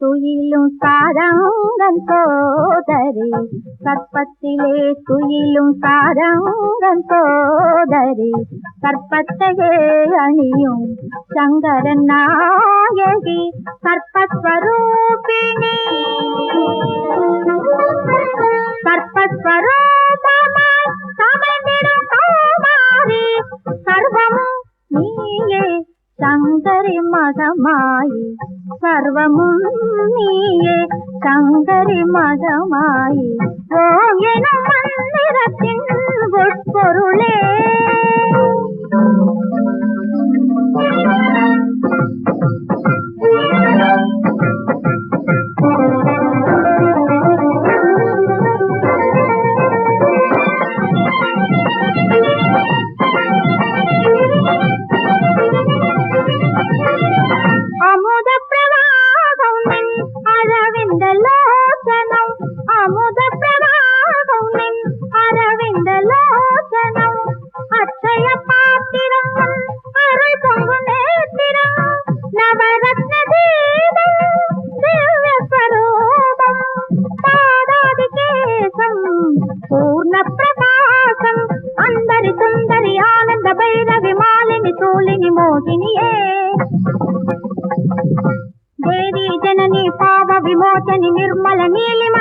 துயிலும் சாரங்கன் சோதரி சர்ப்பத்திலே துயிலும் சாரங்கன் சோதரி சர்ப்பத்தையே அணியும் சங்கரன் நாயகி சர்ப்பஸ்வரூபிணி சர்ப்பஸ்வரூபமாய் சமைந்திடும் கௌமாரி சர்வமும் நீயே. சங்கரி மகமாயி சர்வமும் நீயே. சங்கரி மகமாயி ஓம் எனும் மந்திரத்தின் உட்பொருளே. அமுத ஜனனி பாவ விமோச்சனி நிர்மல நீலிம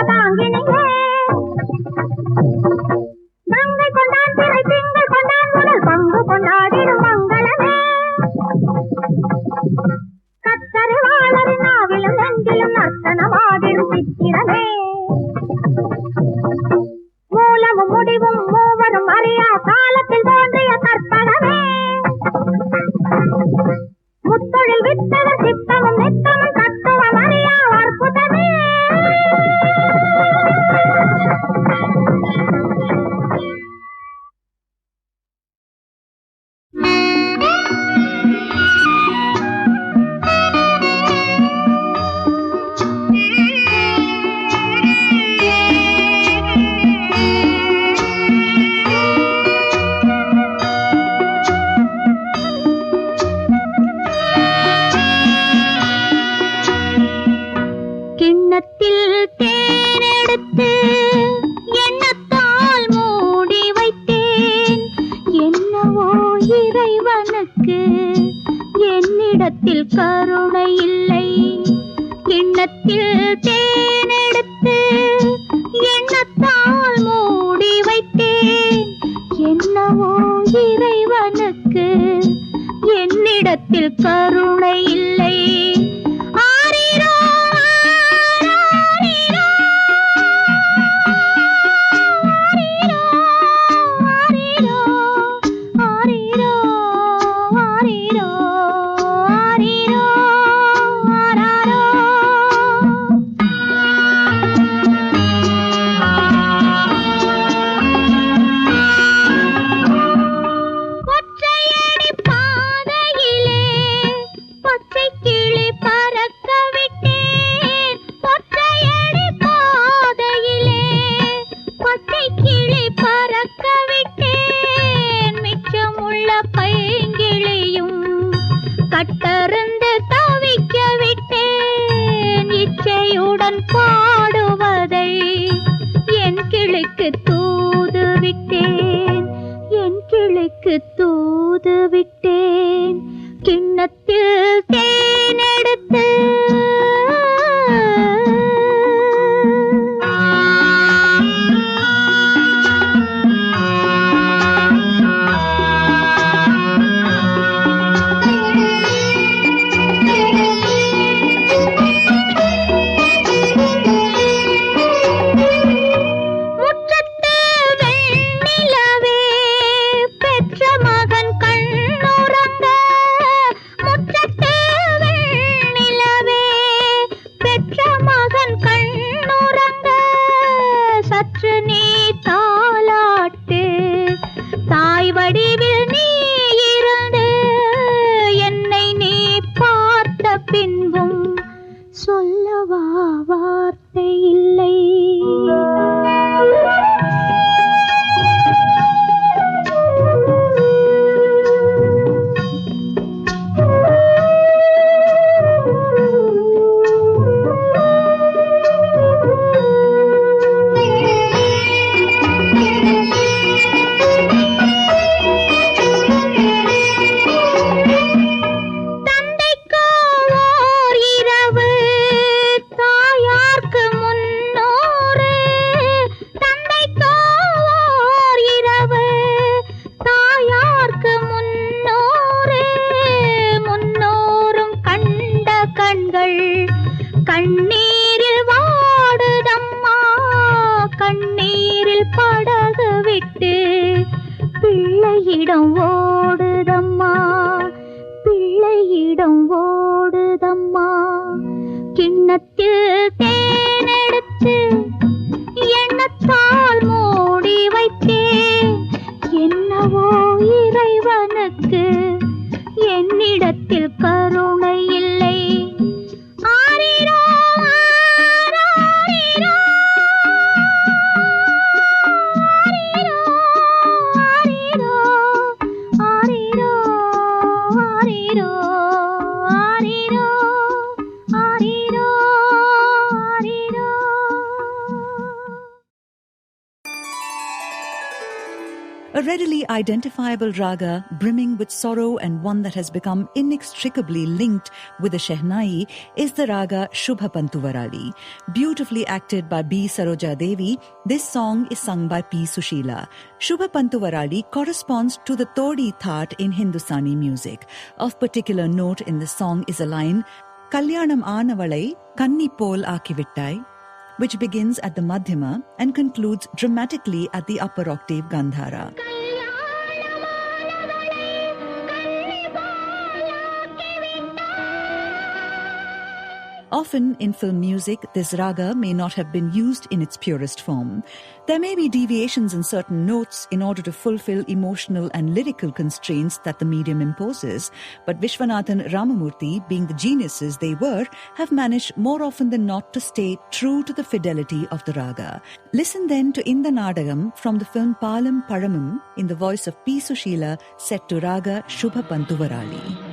தூது விட்டேன். கிண்ணத்தில் கண்ணீரில் A readily identifiable raga brimming with sorrow and one that has become inextricably linked with the Shehnai is the raga Shubha Pantuvarali. Beautifully acted by B. Saroja Devi, this song is sung by P. Sushila. Shubha Pantuvarali corresponds to the Todi Thaat in Hindustani music. Of particular note in the song is a line, Kalyanam Anavalai Kanni Pol Akivittai, which begins at the Madhyama and concludes dramatically at the upper octave Gandhara. Often in film music, this raga may not have been used in its purest form. There may be deviations in certain notes in order to fulfill emotional and lyrical constraints that the medium imposes, but Vishwanathan Ramamurthy, being the geniuses they were, have managed more often than not to stay true to the fidelity of the raga. Listen then to Inda Nadagam from the film Palam Paramam in the voice of P. Sushila set to raga Shubha Pantuvarali.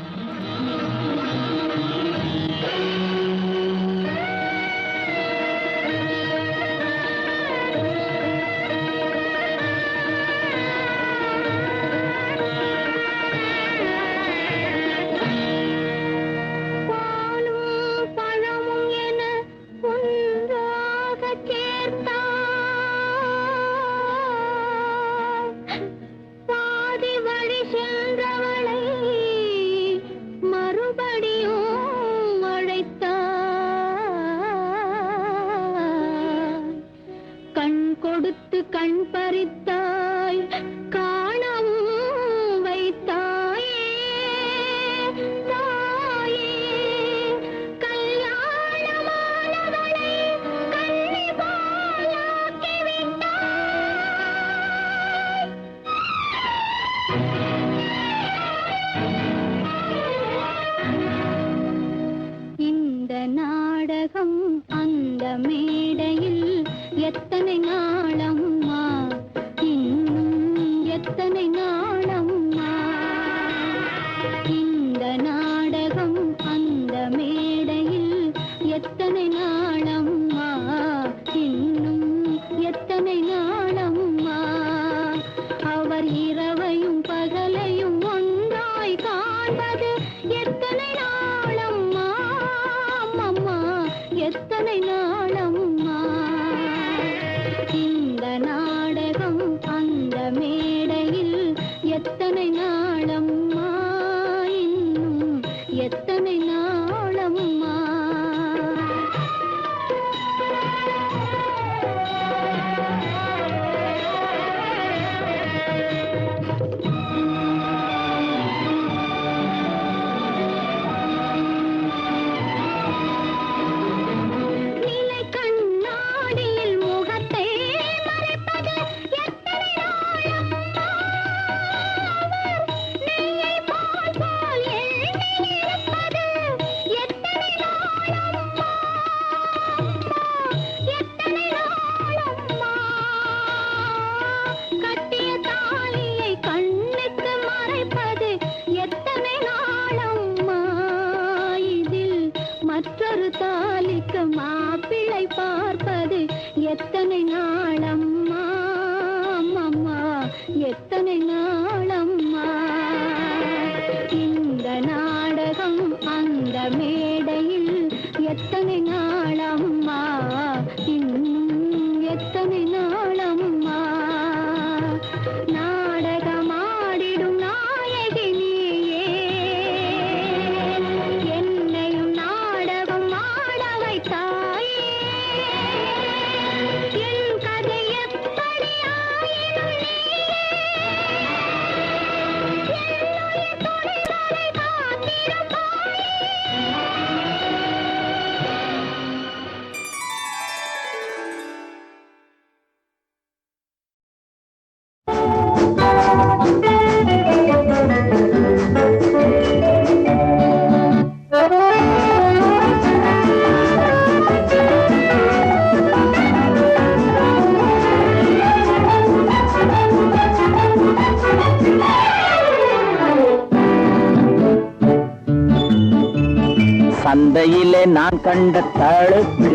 சந்தையிலே நான் கண்ட தழுக்கு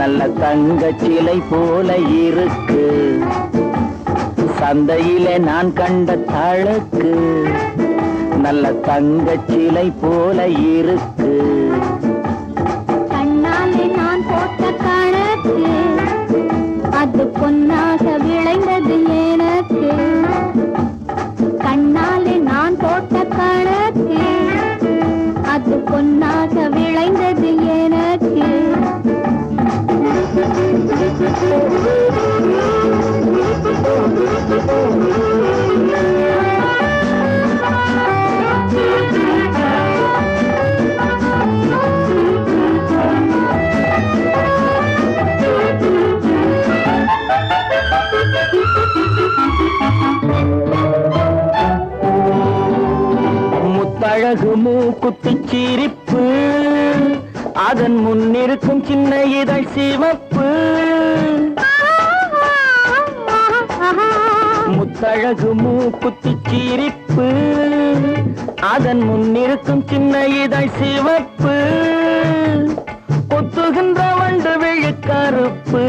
நல்ல தங்க சிலை போல இருக்கு. சந்தையிலே நான் கண்ட தழுக்கு நல்ல தங்க சிலை போல இருக்கு. கண்ணாலே நான் போட்ட கணக்கு அது பொன்னாக பொன்னாக விளைந்தது எனக்கு. முத்தழகு மூக்குத்தி சிரிப்பு அதன் முன்னிருக்கும் சின்ன இதழ் சிவப்பு. முத்தழகு மூக்குத்தி சிரிப்பு அதன் முன்னிருக்கும் சின்ன இதழ் சிவப்பு. கொத்துகின்ற வண்டு விழுக்கருப்பு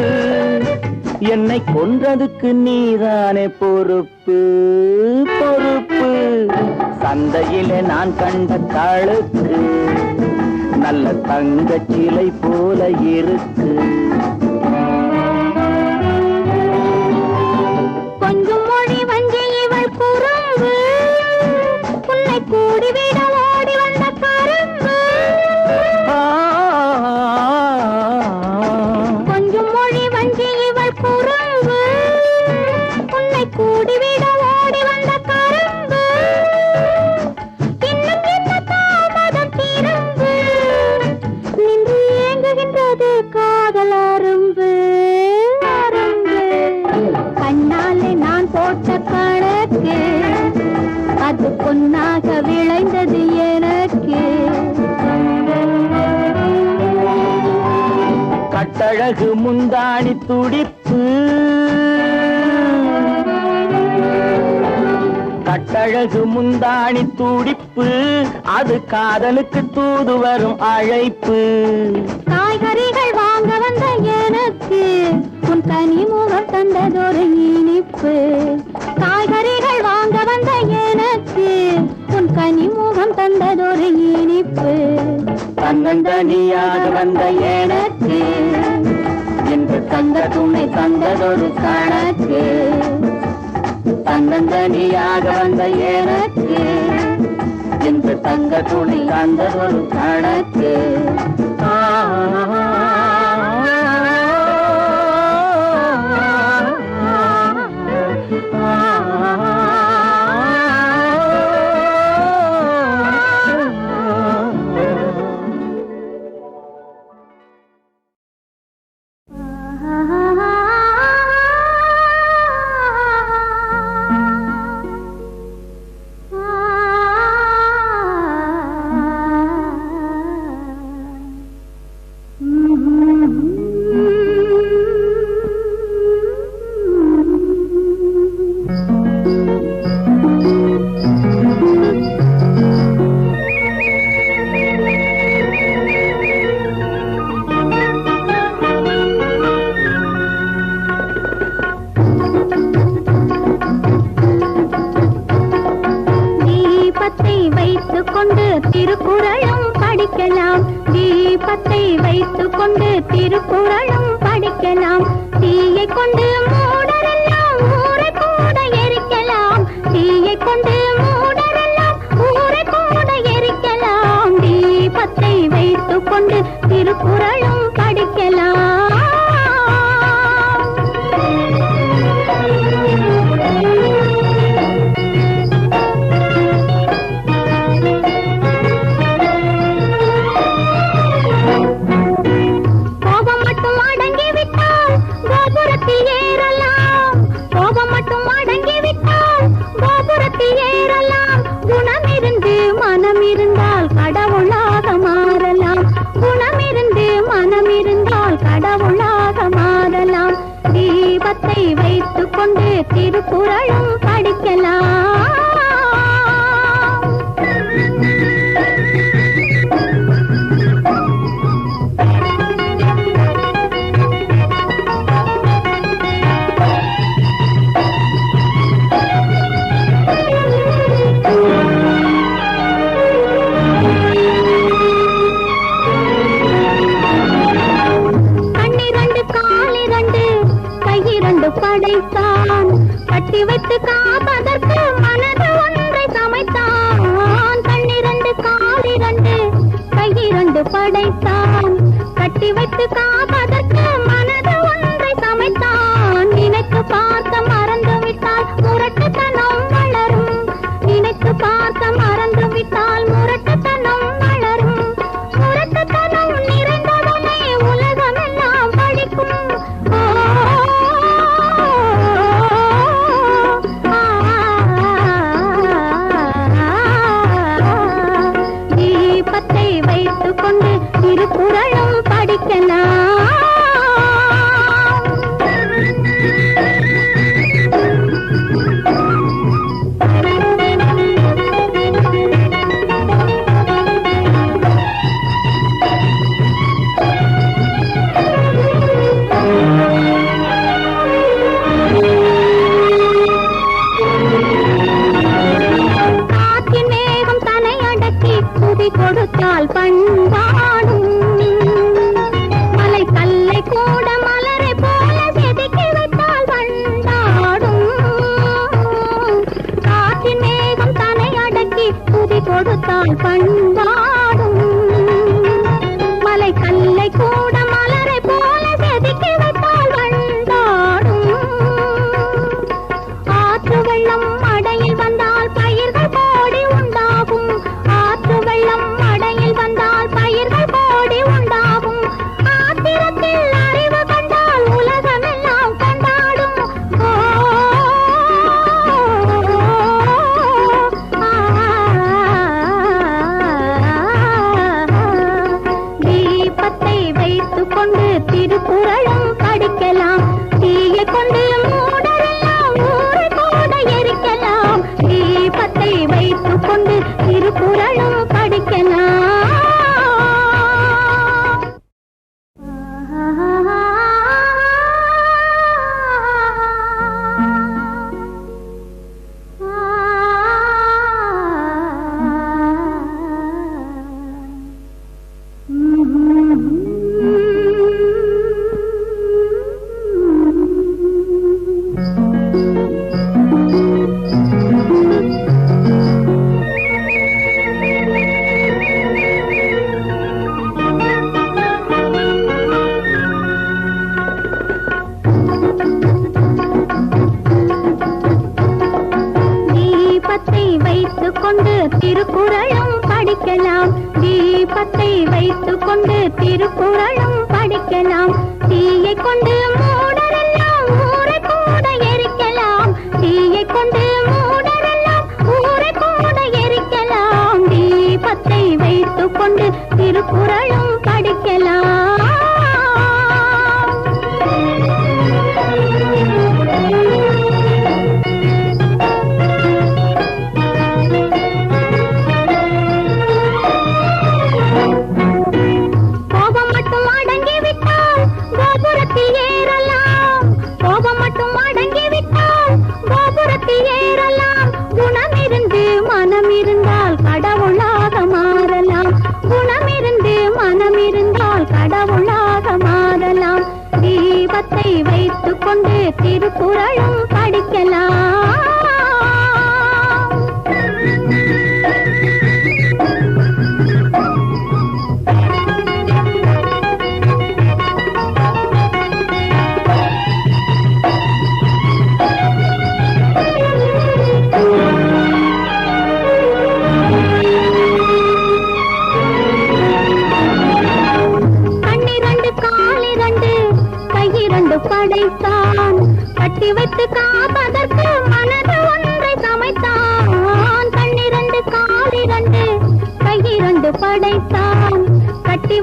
என்னை கொன்றதுக்கு நீதானே பொறுப்பு பொறுப்பு. சந்தையிலே நான் கண்ட தாளுக்கு நல்ல தங்க சிலை போல இருக்கு. கட்டழகு முந்தாணி துடிப்பு. கட்டழகு முந்தாணி துடிப்பு. அது காதலுக்கு தூது வரும் அழைப்பு. காய்கறிகள் வாங்க வந்த எனக்கு உன் கனிமுகம் தந்ததொரு இனிப்பு. காய்கறிகள் வாங்க வந்த எனக்கு உன் கனிமுகம் தந்ததொரு இனிப்பு. தன்னந்தனியாக வந்த எனக்கு என்று தந்த துணை தந்ததொரு கணக்கு. தன்னந்தனியாக வந்த எனக்கு என்று தங்க துணை தந்ததொரு கணக்கு. தீபத்தை வைத்துக் கொண்டு திருக்குறளும் படிக்கலாம். தீயை கொண்டு மூடரெல்லாம் ஊரை கூட எரிக்கலாம். தீயை கொண்டு மூடரெல்லாம் ஊரை கூட எரிக்கலாம். தீபத்தை கொண்டு తిరుకురళ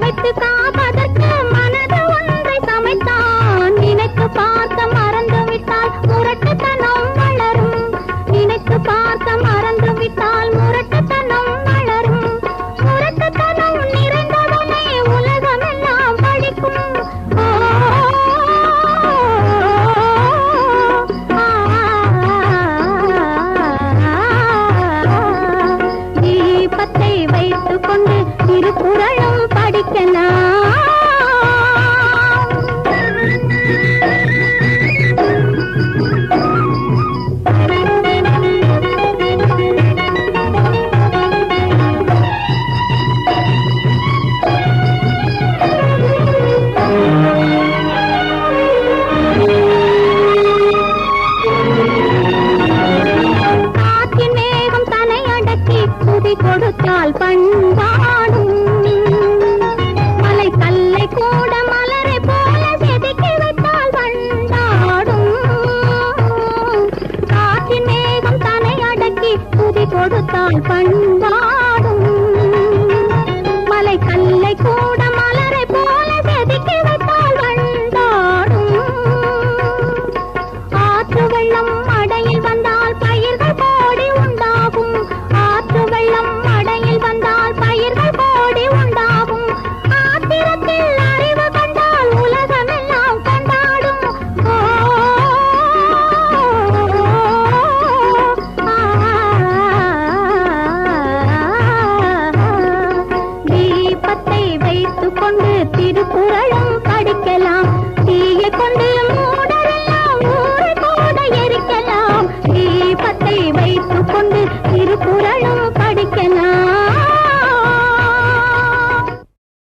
వెతుకా चना